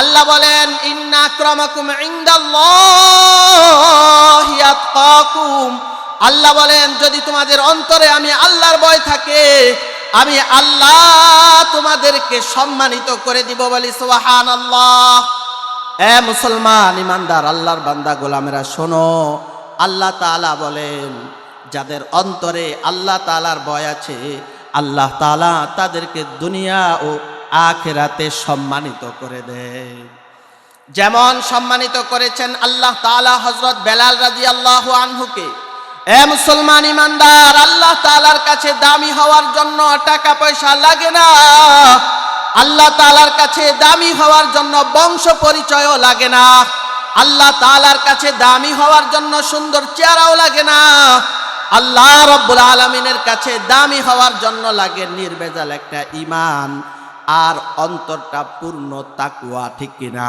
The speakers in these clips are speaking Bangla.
আল্লাহ বলেন, ইন্না আতকাকুম আল্লাহ বলেন, যদি তোমাদের অন্তরে আমি আল্লাহর ভয় থাকে, আমি আল্লাহ তোমাদেরকে সম্মানিত করে দিব বলি, সুবহানাল্লাহ। এ মুসলমান, ইমানদার, আল্লাহর বান্দা, গোলামেরা, শোনো, আল্লাহ তাআলা বলেন, যাদের অন্তরে আল্লাহ তালার ভয় আছে, আল্লাহ তাআলা তাদেরকে দুনিয়া ও আখেরাতে সম্মানিত করে দেয় যেমন সম্মানিত করেছেন আল্লাহ তাআলা হজরত বেলাল রাজি আল্লাহ আনহুকে। এ মুসলমান ইমানদার, আল্লাহ তালার কাছে দামি হওয়ার জন্য টাকা পয়সা লাগে না। আল্লাহ তালার কাছে দামি হওয়ার জন্য বংশ পরিচয়ও লাগে না। আল্লাহ তালার কাছে দামি হওয়ার জন্য সুন্দর চেহারাও লাগে না। আল্লাহ রব্বুল আলমিনের কাছে দামি হওয়ার জন্য লাগে নির্বেজাল একটা ইমান আর অন্তরটা পূর্ণ তাকুয়া ঠিক কিনা?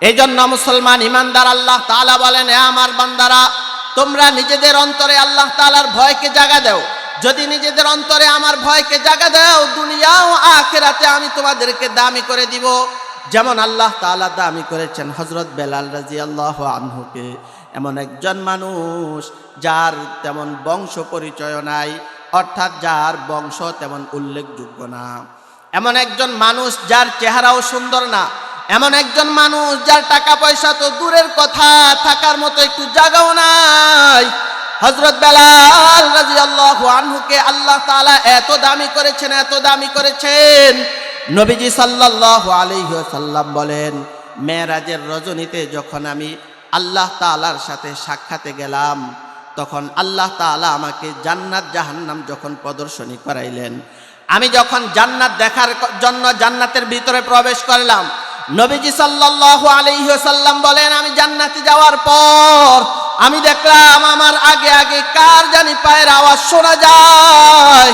এই জন্য মুসলমান ইমানদার আল্লাহ তাআলা বলেন আমার বান্দারা, তোমরা নিজেদের অন্তরে আল্লাহ তাআলার ভয়কে জাগা দাও। যদি নিজেদের অন্তরে আমার ভয়কে জাগা দাও, দুনিয়া ও আখেরাতে আমি তোমাদেরকে দামি করে দিব। যেমন আল্লাহ তাআলা দামি করেছেন হজরত বেলাল রাজি আল্লাহ আনহুকে। এমন একজন মানুষ যার তেমন বংশ পরিচয় নাই, অর্থাৎ যার বংশ তেমন উল্লেখযোগ্য না। এমন একজন মানুষ যার চেহারাও সুন্দর না, এমন একজন মানুষ যার টাকা পয়সা তো দূরের কথা, থাকার মতো একটু জাগাও নাই। হজরত বেলাল রাজি আল্লাহ আনহুকে আল্লাহ তাআলা এত দামি করেছেন, এত দামি করেছেন। নবীজি সাল্লাহ আলাইহি সাল্লাম বলেন, মেয়েরাজের রজনীতে যখন আমি আল্লাহ তাআলার সাথে সাক্ষাতে গেলাম, তখন আল্লাহ তাআলা আমাকে জান্নাত জাহান্নাম যখন প্রদর্শনী করাইলেন আমি যখন জান্নাত দেখার জন্য জান্নাতের ভিতরে প্রবেশ করলাম, নবীজি সাল্লাল্লাহু আলাইহি সাল্লাম বলেন, আমি জান্নাতে যাওয়ার পর আমি দেখলাম আমার আগে আগে কার জানি পায়ের আওয়াজ শোনা যায়।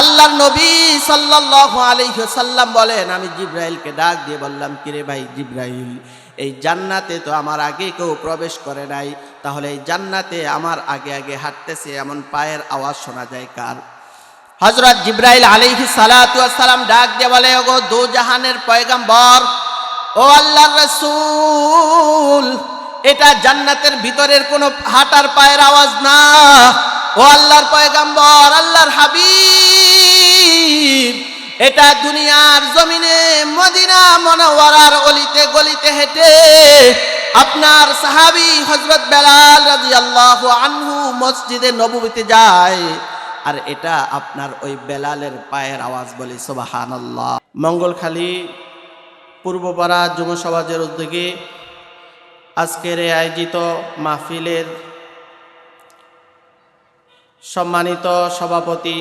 আল্লাহর নবী সাল্লাল্লাহু আলাইহি সাল্লাম বলেন, আমি জিব্রাইলকে ডাক দিয়ে বললাম, কিরে ভাই জিব্রাইল, এই জান্নাতে তো আমার আগে কেউ প্রবেশ করে নাই। তাহলে এই জান্নাতে আমার আগে আগে হাঁটতেছে এমন পায়ের আওয়াজ শোনা যায় কার? হজরত জিব্রাইল সালাতু সালাম ডাক দিয়ে বলে, ওগো দু জাহানের পয়গাম্বর, ও আল্লাহর রসুল, এটা জান্নাতের ভিতরের কোনো হাঁটার পায়ের আওয়াজ না। ও আল্লাহর পয়গাম্বর, আল্লাহর হাবিব, এটা দুনিয়ার জমিনে মদিনা মনোয়ারার অলিতে গলিতে হেঁটে আপনার সাহাবি হজরত বেলাল রাদিয়াল্লাহু আনহু মসজিদে নববীতে যায়। আর এটা আপনার ওই বেলালের পায়ের আওয়াজ বলি সোবাহান আল্লাহ মঙ্গলখালী পূর্বপাড়া যুব সমাজের উদ্যোগে আজকের আয়োজিত মাহফিলের সম্মানিত সভাপতি,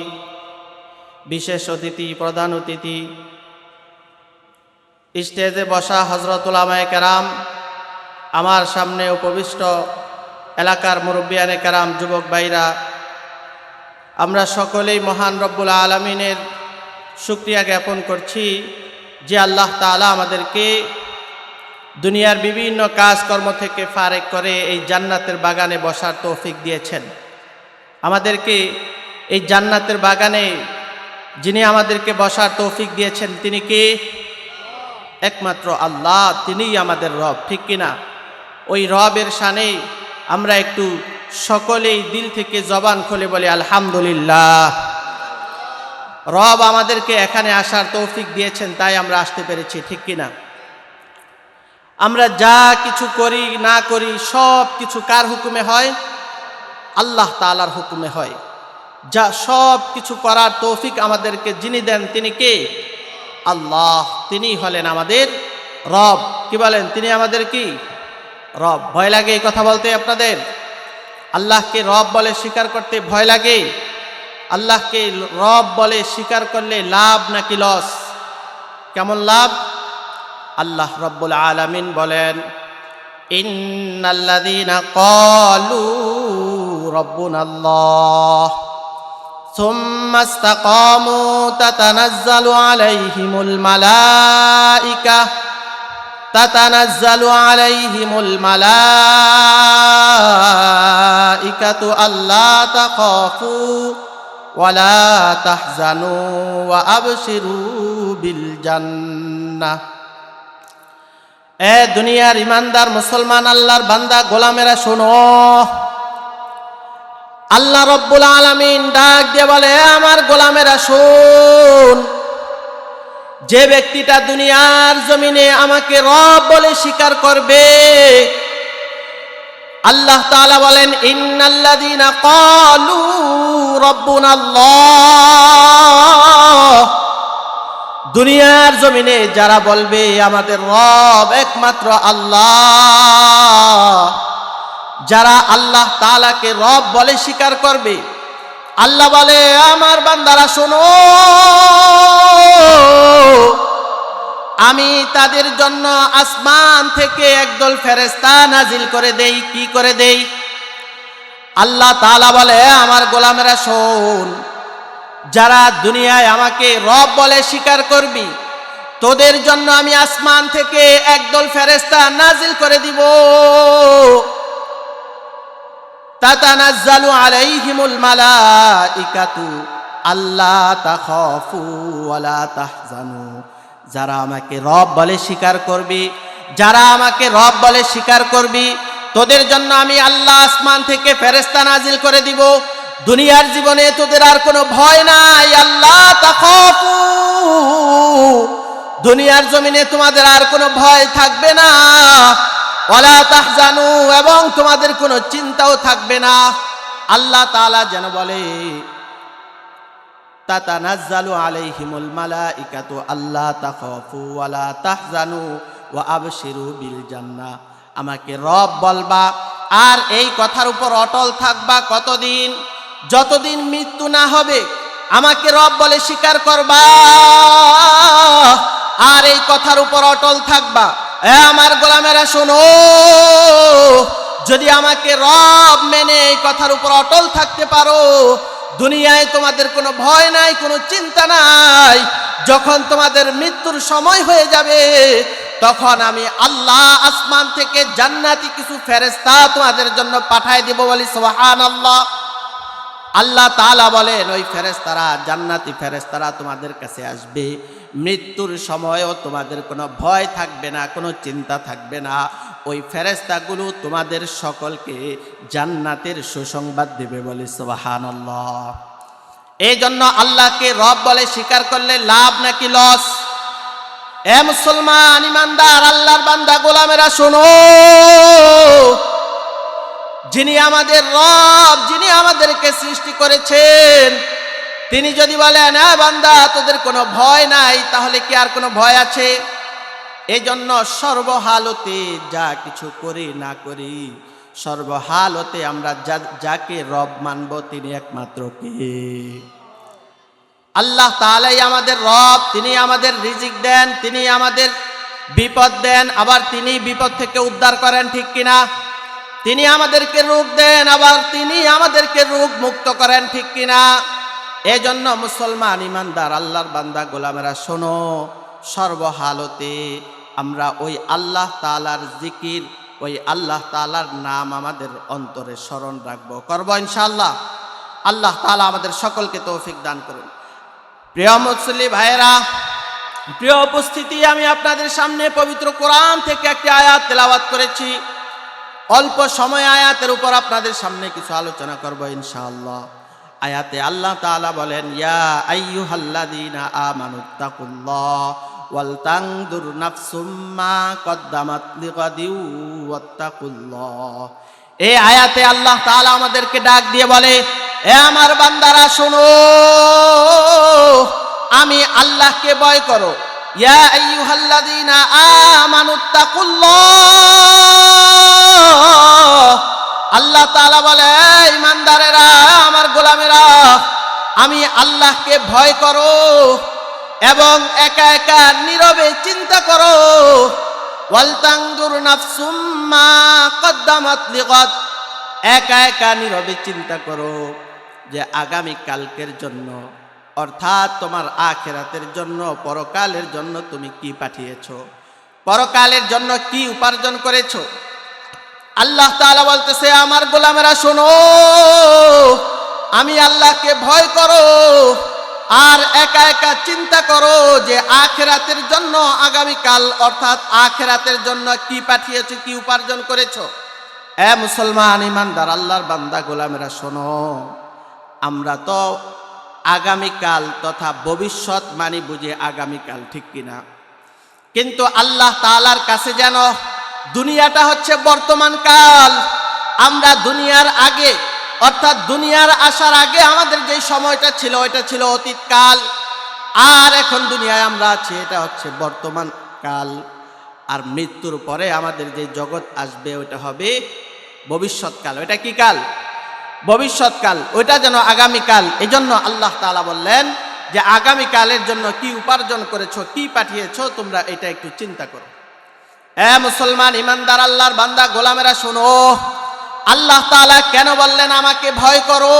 বিশেষ অতিথি, প্রধান অতিথি, স্টেজে বসা হজরতুল আমায় কেরাম, আমার সামনে উপবিষ্ট এলাকার মুরব্বিয়ানে কেরাম, যুবক ভাইরা আমরা সকলেই মহান রব্বুল আলমিনের শুক্রিয়া জ্ঞাপন করছি যে আল্লাহ তাআলা আমাদেরকে দুনিয়ার বিভিন্ন কাজকর্ম থেকে ফারেক করে এই জান্নাতের বাগানে বসার তৌফিক দিয়েছেন। আমাদেরকে এই জান্নাতের বাগানে যিনি আমাদেরকে বসার তৌফিক দিয়েছেন, তিনি কে? একমাত্র আল্লাহ, তিনিই আমাদের রব, ঠিক কিনা? ওই রবের শানে আমরা একটু সকলেই দিল থেকে জবান খুলে বলে, আলহামদুলিল্লাহ। রব আমাদেরকে এখানে আসার তৌফিক দিয়েছেন, তাই আমরা আসতে পেরেছি, ঠিক কিনা আমরা যা কিছু করি, না করি, সব কিছু কার হুকুমে হয়? আল্লাহ তালার হুকুমে হয়। যা সব কিছু করার তৌফিক আমাদেরকে যিনি দেন, তিনি কে? আল্লাহ, তিনি হলেন আমাদের রব। কি বলেন, তিনি আমাদের কি? রব। ভয় লাগে এই কথা বলতে আপনাদের? আল্লাহকে রব বলে স্বীকার করতে ভয় লাগে আল্লাহকে রব বলে স্বীকার করলে লাভ নাকি লস কেমন লাভ আল্লাহ রব্বুল আলামিন বলেন ইন্নাল্লাযীনা ক্বালু রব্বুনা আল্লাহ ثم استقاموا تتنزل عليهم الملائكة تتنزل عليهم الملائكة ألا تخافوا ولا تحزنوا وأبشروا بالجنة এ দুনিয়ার ইমানদার মুসলমান আল্লাহর বান্দা গোলামেরা শোনো আল্লাহ রব্বুল আলামিন ডাক দিয়ে বলে "এ আমার গোলামেরা শোন যে ব্যক্তিটা দুনিয়ার জমিনে আমাকে রব বলে স্বীকার করবে, আল্লাহ তাআলা বলেন, ইন্নাল্লাযীনা ক্বালু দুনিয়ার জমিনে যারা বলবে, আমাদের রব একমাত্র আল্লাহ। যারা আল্লাহ তাআলাকে রব বলে স্বীকার করবে, আল্লাহ বলে, আমার বান্দারা, শোনো। আমি তাদের জন্য আসমান থেকে একদল ফেরেস্তা নাজিল করে দেই, কি করে দেই? আল্লাহ তালা বলে, আমার গোলামেরা শোন, যারা দুনিয়ায় আমাকে রব বলে স্বীকার করবি, তোদের জন্য আমি আসমান থেকে একদল ফেরেস্তা নাজিল করে দিব। আল্লাহ যারা আমাকে রব বলে স্বীকার করবি, যারা আমাকে রব বলে স্বীকার করবি, তোদের জন্য আমি আল্লাহ আসমান থেকে ফেরেস্তা নাজিল করে দিব। দুনিয়ার জীবনে তোদের আর কোনো ভয় নাই, আল্লাহ দুনিয়ার জমিনে তোমাদের আর কোনো ভয় থাকবে না। ওয়ালা তাহজানু, এবং তোমাদের কোনো চিন্তাও থাকবে না। আল্লাহ তাআলা যেন বলে তাতানাজ্জালু আলাইহিমুল মালাইকাতু আল্লাহ তাখাফু ওয়ালা তাহজানু ওয়া আবশিরু আমাকে রব বলবা, আর এই কথার উপর অটল থাকবা কতদিন? যতদিন মৃত্যু না হবে, আমাকে রব বলে স্বীকার করবা। আর এই কথার উপর অটল থাকবা। আমার গোলামেরা, শোনো, যদি আমাকে রব মেনে এই কথার উপর অটল থাকতে পারো দুনিয়ায় তোমাদের কোনো ভয় নাই, কোনো চিন্তা নাই। যখন তোমাদের মৃত্যুর সময় হয়ে যাবে, তখন আমি আল্লাহ আসমান থেকে জান্নাতি কিছু ফেরেস্তা তোমাদের জন্য পাঠায় দিব বলি সোহান আল্লাহ আল্লাহ তাআলা বলেন, ওই ফেরেস্তারা জান্নাতি ফেরেস্তারা তোমাদের কাছে আসবে। মৃত্যুর সময়ও তোমাদের কোনো ভয় থাকবে না, কোনো চিন্তা থাকবে না। ওই ফেরেস্তাগুলো তোমাদের সকলকে জান্নাতের সুসংবাদ দেবে বলে সুবহানাল্লাহ। এই জন্য আল্লাহকে রব বলে স্বীকার করলে লাভ নাকি লস? এ মুসলমান ইমানদার, আল্লাহর বান্দা, গোলামেরা শোনো। যিনি আমাদের রব, যিনি আমাদেরকে সৃষ্টি করেছেন, তিনি যদি বলেন হ্যাঁ বান্দা, তোদের কোনো ভয় নাই, তাহলে কি আর কোনো ভয় আছে? এই জন্য সর্বহালতে যা কিছু করি না করি, সর্বহালতে আমরা যাকে রব মানব তিনি একমাত্র কে? আল্লাহ তাআলাই আমাদের রব, তিনি আমাদের রিজিক দেন, তিনি আমাদের বিপদ দেন, আবার তিনি বিপদ থেকে উদ্ধার করেন, ঠিক কিনা? তিনি আমাদেরকে রোগ দেন, আবার তিনি আমাদেরকে রোগ মুক্ত করেন, ঠিক কিনা? এজন্য মুসলমান ইমানদার, আল্লাহর বান্দা গোলামেরা, শোনো সর্বহালতে আমরা ওই আল্লাহ তালার জিকির, ওই আল্লাহ তালার নাম আমাদের অন্তরে স্মরণ রাখব। করব ইনশাল্লাহ আল্লাহ তালা আমাদের সকলকে তৌফিক দান করুন। প্রিয় মুসলি ভাইয়েরা, প্রিয় উপস্থিতি, আমি আপনাদের সামনে পবিত্র কোরআন থেকে একটি আয়াত তেলাওয়াত করেছি। অল্প সময় আয়াতের উপর আপনাদের সামনে কিছু আলোচনা করব ইনশাআল্লাহ। আয়াতে আল্লাহ তাআলা বলেন, ইয়া আইয়ুহাল্লাযীনা আমানুত্তাকুল্লাহ ওয়াল তানদুর নাফসুম মা কদ্দামাত লিগাদিউ ওয়াত্তাকুল্লাহ। এই আয়াতে আল্লাহ তাআলা আমাদেরকে ডাক দিয়ে বলে, এ আমার বান্দারা, শোনো, আমি আল্লাহকে ভয় করো। ইয়া আইয়ুহাল্লাযীনা আমানুত্তাকুল্লাহ আল্লাহ তাআলা বলে, "এই ইমানদারেরা, আমার গোলামেরা, আমি আল্লাহকে ভয় করো। এবং একা একা নীরবে চিন্তা করো। ওয়ালতাংদুর নাফসুম মা কদ্দামাত লিগাদ। একা একা নীরবে চিন্তা করো যে আগামী কালকের জন্য, অর্থাৎ তোমার আখেরাতের জন্য, পরকালের জন্য তুমি কি পাঠিয়েছো? পরকালের জন্য কি উপার্জন করেছ? আল্লাহ তাআলা বলতেছে, আমার গোলামেরা শোনো, আমি আল্লাহকে ভয় করো। আর একা একা চিন্তা করো যে আখেরাতের জন্য আগামীকাল, অর্থাৎ আখেরাতের জন্য কি পাঠিয়েছো, কি উপার্জন করেছ? এ মুসলমান ইমানদার, আল্লাহর বান্দা গোলামেরা, শোনো। আমরা তো আগামীকাল তথা ভবিষ্যৎ মানি বুঝে আগামীকাল, ঠিক কিনা? কিন্তু আল্লাহ তাআলার কাছে যেন দুনিয়াটা হচ্ছে বর্তমান কাল, আমরা দুনিয়ার আগে অর্থাৎ দুনিয়ার আসার আগে আমাদের যে সময়টা ছিল, ওইটা ছিল অতীতকাল। আর এখন দুনিয়ায় আমরা আছি, এটা হচ্ছে বর্তমান কাল। আর মৃত্যুর পরে আমাদের যে জগৎ আসবে, ওইটা হবে ভবিষ্যৎকাল। ওইটা কি কাল? ভবিষ্যৎকাল, ওইটা যেন আগামীকাল। এই জন্য আল্লাহ তালা বললেন যে, আগামীকালের জন্য কি উপার্জন করেছ, কি পাঠিয়েছ, তোমরা এটা একটু চিন্তা করো। হ্যাঁ মুসলমান, ইমানদার, আল্লাহর বান্দা, গোলামেরা, শোনো। আল্লাহ তাআলা কেন বললেন, আমাকে ভয় করো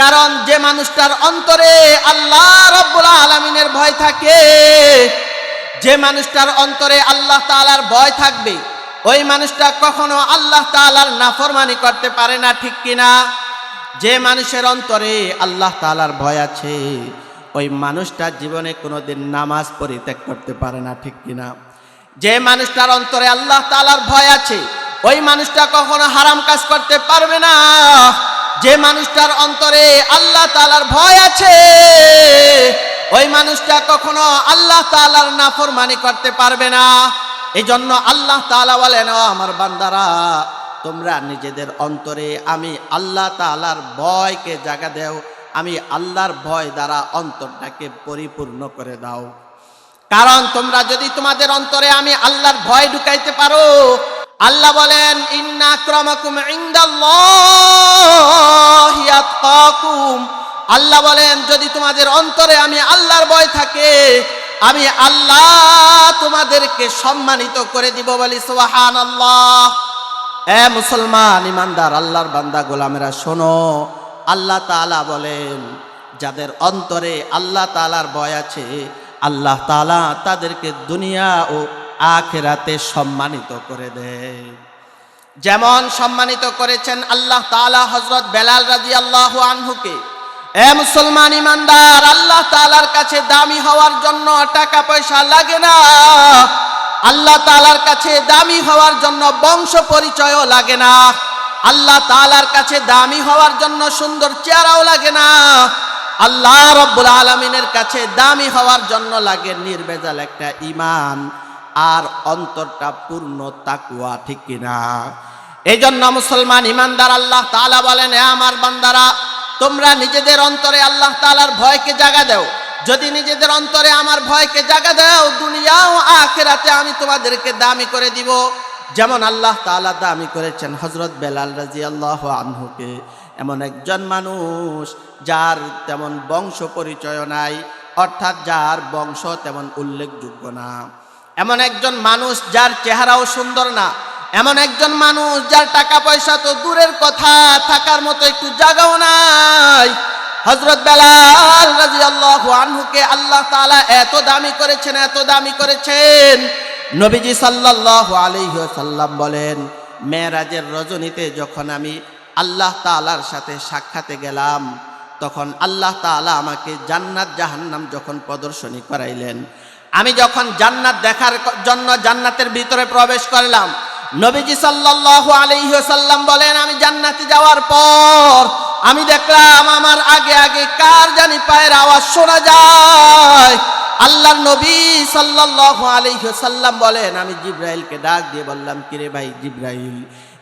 কারণ যে মানুষটার অন্তরে আল্লাহ রব্বুল আলমিনের ভয় থাকে, যে মানুষটার অন্তরে আল্লাহ তাআলার ভয় থাকবে, ওই মানুষটা কখনো আল্লাহ তাআলার নাফরমানি করতে পারে না, ঠিক কিনা? যে মানুষের অন্তরে আল্লাহ তাআলার ভয় আছে, ওই মানুষটা জীবনে কোনোদিন নামাজ পরিত্যাগ করতে পারে না, ঠিক কিনা? যে মানুষটার অন্তরে আল্লাহ তাআলার ভয় আছে ওই মানুষটা কখনো হারাম কাজ করতে পারবে না। যে মানুষটার অন্তরে আল্লাহ তাআলার ভয় আছে, ওই মানুষটা কখনো আল্লাহ তাআলার নাফরমানি করতে পারবে না। এই জন্য আল্লাহ তাআলা বলেন, "ও আমার বান্দারা, তোমরা নিজেদের অন্তরে আমি আল্লাহ তাআলার ভয়কে জাগা দেও, আমি আল্লাহর ভয় দ্বারা অন্তরটাকে পরিপূর্ণ করে দাও। কারণ তোমরা যদি তোমাদের অন্তরে আমি আল্লাহর ভয় ঢুকাইতে পারো আল্লাহ বলেন, ইন্না আক্রামাকুম ইনদাল্লাহি আতকাকুম। আল্লাহ বলেন, যদি তোমাদের অন্তরে আমি আল্লাহর ভয় থাকে, আমি আল্লাহ তোমাদেরকে সম্মানিত করে দিব বলি, সুবহানাল্লাহ। এ মুসলমান, ইমানদার, আল্লাহর বান্দা, গোলামেরা, শোনো, আল্লাহ তাআলা বলেন, যাদের অন্তরে আল্লাহ তাআলার ভয় আছে, আল্লাহ তাআলা তাদেরকে দুনিয়া ও আখেরাতে সম্মানিত করে দেয়। যেমন সম্মানিত করেছেন আল্লাহ তাআলা হজরত বেলাল রাজি আল্লাহ আনহুকে। এ মুসলমান ইমানদার, আল্লাহ তালার কাছে দামি হওয়ার জন্য টাকা পয়সা লাগে না। আল্লাহ তালার কাছে দামি হওয়ার জন্য বংশ পরিচয়ও লাগে না। আল্লাহ তালার কাছে দামি হওয়ার জন্য সুন্দর চেহারাও লাগে না। আল্লাহ রব্বুল আলমিনের কাছে দামি হওয়ার জন্য লাগে নির্বেজাল একটা ইমান আর অন্তরটা পূর্ণ তাকুয়া ঠিক কিনা? এই জন্য মুসলমান ইমানদার আল্লাহ তাআলা বলেন, এ আমার বান্দারা, তোমরা নিজেদের অন্তরে আল্লাহ তাআলার ভয়কে জাগা দাও। যদি নিজেদের অন্তরে আমার ভয়কে জাগা দাও, দুনিয়া ও আখেরাতে আমি তোমাদেরকে দামি করে দিব। যেমন আল্লাহ তাআলা দামি করেছেন হজরত বেলাল রাজি আল্লাহ আনহুকে। এমন একজন মানুষ যার তেমন বংশ পরিচয় নাই, অর্থাৎ যার বংশ তেমন উল্লেখযোগ্য না। এমন একজন মানুষ যার চেহারাও সুন্দর না, এমন একজন মানুষ যার টাকা পয়সা তো দূরের কথা, থাকার মতো একটু জাগাও নাই। হজরত বেলাল রাদিয়াল্লাহু আনহুকে আল্লাহ তাআলা এত দামি করেছেন, এত দামি করেছেন। নবীজি সাল্লাল্লাহু আলাইহি ওয়াসাল্লাম বলেন মেরাজের রজনীতে যখন আমি আল্লাহ তাআলার সাথে সাক্ষাতে গেলাম, তখন আল্লাহ তাআলা আমাকে জান্নাত জাহান্নাম যখন প্রদর্শনী করাইলেন আমি যখন জান্নাত দেখার জন্য জান্নাতের ভিতরে প্রবেশ করলাম, নবীজি সাল্লাল্লাহু আলাইহি ওয়াসাল্লাম বলেন, আমি জান্নাতে যাওয়ার পর আমি দেখলাম আমার আগে আগে কার জানি পায়ের আওয়াজ শোনা যায়। আল্লাহর নবী সাল্লাল্লাহু আলাইহি ওয়াসাল্লাম বলেন, আমি জিব্রাইলকে ডাক দিয়ে বললাম, কিরে ভাই জিব্রাইল,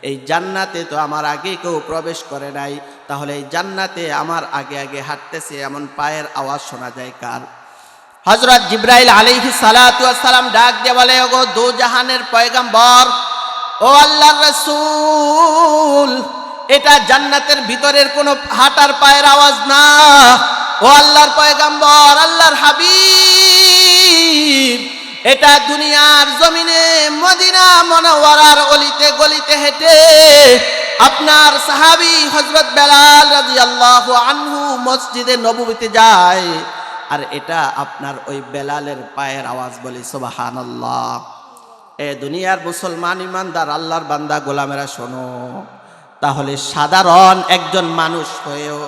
এই জান্নাতে তো আমার আগে কেউ প্রবেশ করে নাই। তাহলে এই জান্নাতে আমার আগে আগে হাঁটতেছে, এমন পায়ের আওয়াজ শোনা যায় কার? হজরত জিব্রাইল সালাতু সালাম ডাক দিয়ে বলে, ওগো দো জাহানের পয়গাম্বর, ও আল্লাহর রাসূল, এটা জান্নাতের ভিতরের কোনো হাঁটার পায়ের আওয়াজ না। ও আল্লাহর পয়গাম্বর, আল্লাহর হাবিব, এটা দুনিয়ার জমিনে মদিনা মনোয়ারার অলিতে গলিতে হেঁটে আপনার সাহাবি হজরত বেলাল রাদিয়াল্লাহু আনহু মসজিদে নববীতে যায়। আর এটা আপনার ওই বেলালের পায়ের আওয়াজ বলি সোবাহান আল্লাহ এ দুনিয়ার মুসলমান ইমানদার, আল্লাহর বান্দা, গোলামেরা শোনো। তাহলে সাধারণ একজন মানুষ হয়েও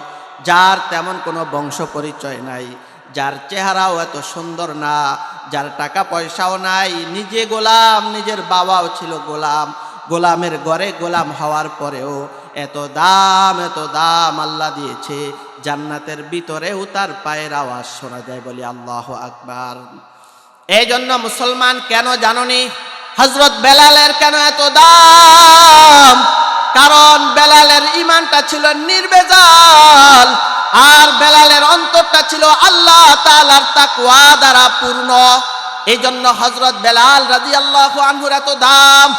যার তেমন কোনো বংশ পরিচয় নাই, যার চেহারাও এত সুন্দর না, যার টাকা পয়সাও নাই, নিজে গোলাম, নিজের বাবাও ছিল গোলাম, গোলামের ঘরে গোলাম হওয়ার পরেও এত দাম এত দাম আল্লাহ দিয়েছে জান্নাতের ভিতরেও তার পায়ের আওয়াজ শোনা যায় বলি আল্লাহ আকবার। এই জন্য মুসলমান কেন জাননি? হজরত বেলালের কেন এত দাম? কারণ বেলালের ইমানটা ছিল নির্বেজাল, আর বেলালের অন্তরটা ছিল আল্লাহ তালার তাকুয়া দ্বারা পূর্ণ। এই জন্য হজরত বেলাল রাজি আল্লাহ আনহুর এত দাম।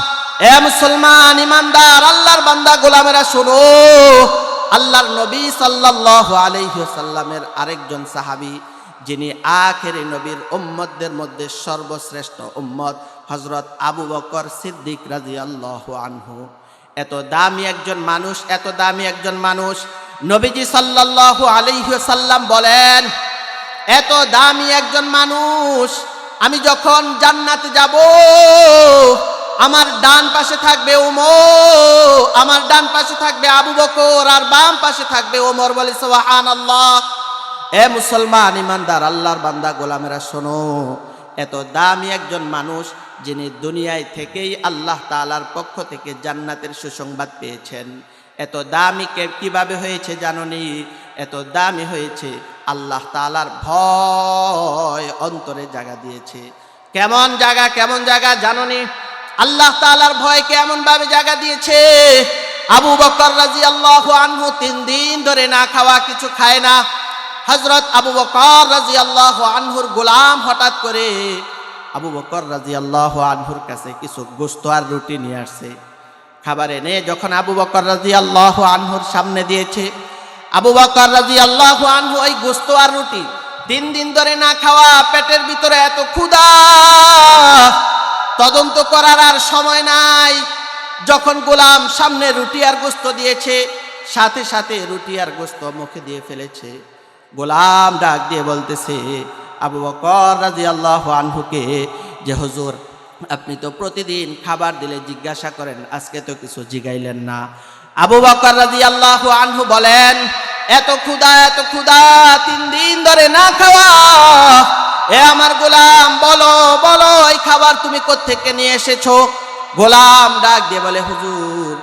এ মুসলমান ইমানদার আল্লাহর বান্দা, গোলামেরা শোনো আল্লাহর নবী সাল্লাল্লাহু আলাইহি সাল্লামের আরেকজন সাহাবী, যিনি আখেরি নবীর উম্মতদের মধ্যে সর্বশ্রেষ্ঠ উম্মত হজরত আবু বকর সিদ্দিক রাদিয়াল্লাহু আনহু। এত দামি একজন মানুষ, এত দামি একজন মানুষ। নবীজি সাল্লাল্লাহু আলাইহি সাল্লাম বলেন, এত দামি একজন মানুষ, আমি যখন জান্নাতে যাব আমার ডান পাশে থাকবে ওমর, আমার ডান পাশে থাকবে আবু বকর, আর বাম পাশে থাকবে ওমর বলে সোহান আল্লাহ এ মুসলমান ইমানদার, আল্লাহর বান্দা গোলামেরা শোনো, এত দামি একজন মানুষ যিনি দুনিয়ায় থেকেই আল্লাহ তালার পক্ষ থেকে জান্নাতের সুসংবাদ পেয়েছেন। এত দামি কে কীভাবে হয়েছে জাননি? এত দামি হয়েছে, আল্লাহ তালার ভয় অন্তরে জায়গা দিয়েছে। কেমন জায়গা কেমন জায়গা জাননি? আল্লাহ তালার ভয় কেমন ভাবে জায়গা দিয়েছে। আবু বকর রাজি আল্লাহ আনহু তিন দিন ধরে না খাওয়া, কিছু খায় না। হজরত আবু বকর রাজি আল্লাহ আনহুর গোলাম হঠাৎ করে আবু বকর রাজি আল্লাহ আনহুর কাছে কিছু গোস্ত আর রুটি নিয়ে আসছে। খাবার এনে যখন আবু বকর রাজি আল্লাহ আনহুর সামনে দিয়েছে, আবু বকর রাজি আল্লাহ আনহু ওই গোস্ত আর রুটি তিন দিন ধরে না খাওয়া, পেটের ভিতরে এত ক্ষুধা। তদন্ত করার আর সময় নাই। যখন গোলাম সামনে রুটি আর গোস্ত দিয়েছে, সাথে সাথে রুটি আর গোস্ত মুখে দিয়ে ফেলেছে। গোলাম ডাক দিয়ে বলতেছে, আবু বকর রাজি আল্লাহ আনহুকে যে হুজুর, আপনি তো প্রতিদিন খাবার দিলে জিজ্ঞাসা করেন, আজকে তো কিছু জিগাইলেন না। আবু বকর রাজি আল্লাহ আনহু বলেন, এত ক্ষুধা এত ক্ষুধা, তিন দিন ধরে না খাওয়া। এ আমার গোলাম, বলো বলো, এই খাবার তুমি কোত্থেকে নিয়ে এসেছ? গোলাম ডাক দিয়ে বলে, হুজুর,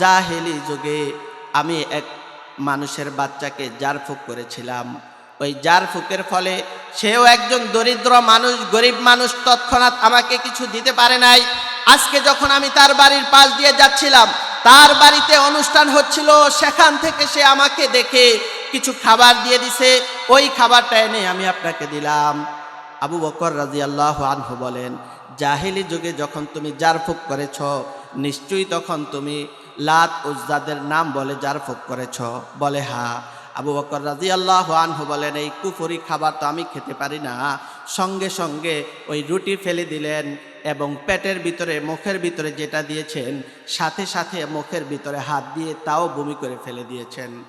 জাহেলি যুগে আমি এক মানুষের বাচ্চাকে জারফুক করেছিলাম। ওই জারফুকের ফলে সেও একজন দরিদ্র মানুষ, গরিব মানুষ তৎক্ষণাৎ আমাকে কিছু দিতে পারে নাই। আজকে যখন আমি তার বাড়ির পাশ দিয়ে যাচ্ছিলাম, তার বাড়িতে অনুষ্ঠান হচ্ছিল, সেখান থেকে সে আমাকে দেখে কিছু খাবার দিয়ে দিছে। ওই খাবারটা এনে আমি আপনাকে দিলাম। আবু বকর রাজি আল্লাহ আনহু বলেন, জাহিলি যুগে যখন তুমি জারফুক করেছ, নিশ্চয়ই তখন তুমি লাত উজ্জাদের নাম বলে জারফুক করেছ। বলে, হা। আবু বকর রাজি আল্লাহ আনহু বলেন, এই কুফুরি খাবার তো আমি খেতে পারি না। সঙ্গে সঙ্গে ওই রুটি ফেলে দিলেন এবং পেটের ভিতরে, মুখের ভিতরে যেটা দিয়েছেন, সাথে সাথে মুখের ভিতরে হাত দিয়ে তাও বমি করে ফেলে দিয়েছেন।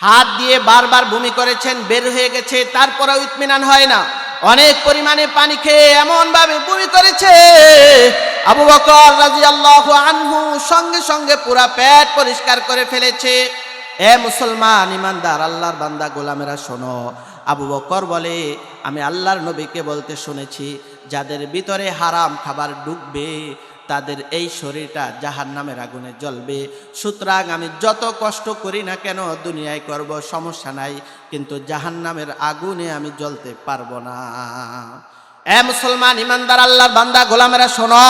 হাত দিয়ে বারবার বমি করেছেন, বের হয়ে গেছে, তারপরেও ইতমিনান হয় না। অনেক পরিমাণে পানি খেয়ে এমন ভাবে বমি করেছে। আবু বকর রাজি আল্লাহ আনহু সঙ্গে সঙ্গে পুরা পেট পরিষ্কার করে ফেলেছে। এ মুসলমান ইমানদার, আল্লাহর বান্দা গোলামেরা শোনো। আবু বকর বলে, আমি আল্লাহর নবীকে বলতে শুনেছি, যাদের ভিতরে হারাম খাবার ডুববে তাদের এই শরীরটা জাহান নামের আগুনে জ্বলবে। সুতরাং আমি যত কষ্ট করি না কেন দুনিয়ায় করব, সমস্যা নাই, কিন্তু জাহান নামের আগুনে আমি জ্বলতে পারব না। এ মুসলমান ইমানদার, আল্লাহর বান্দা, গোলামেরা, শোনো,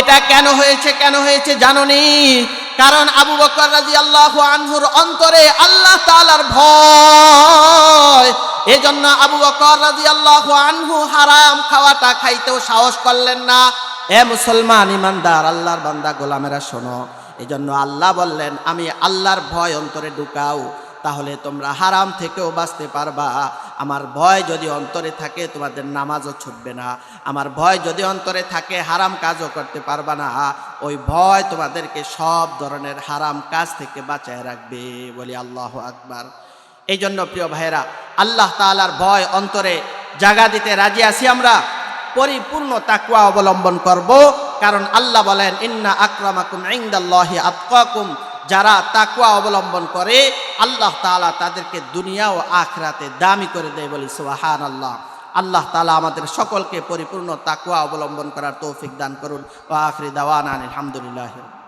এটা কেন হয়েছে কেন হয়েছে জাননি? কারণ আবু বকর রাজি আল্লাহ আনহুর অন্তরে আল্লাহ তালার ভয়। এজন্য আবু বকর রাজি আল্লাহ আনহু হারাম খাওয়াটা খাইতেও সাহস করলেন না। এ মুসলমান ইমানদার, আল্লাহর বান্দা গোলামেরা শোনো। এই জন্য আল্লাহ বললেন, আমি আল্লাহর ভয় অন্তরে ঢুকাও, তাহলে তোমরা হারাম থেকেও বাঁচতে পারবা। আমার ভয় যদি অন্তরে থাকে, তোমাদের নামাজও ছুটবে না। আমার ভয় যদি অন্তরে থাকে, হারাম কাজও করতে পারবা না। ওই ভয় তোমাদেরকে সব ধরনের হারাম কাজ থেকে বাঁচায় রাখবে। বলি আল্লাহ আকবার। এই জন্য প্রিয় ভাইয়েরা, আল্লাহ তালার ভয় অন্তরে জাগা দিতে রাজি আছি আমরা? পরিপূর্ণ তাকুয়া অবলম্বন করব। কারণ আল্লাহ বলেন, ইন্না আকরামাকুম ইন্দাল্লাহি আতকাকুম। যারা তাকুয়া অবলম্বন করে, আল্লাহ তাআলা তাদেরকে দুনিয়া ও আখরাতে দামি করে দেয় বলি সুবাহান আল্লাহ আল্লাহ তালা আমাদের সকলকে পরিপূর্ণ তাকুয়া অবলম্বন করার তৌফিক দান করুন। ও আখরি দাওয়ান আলহামদুলিল্লাহ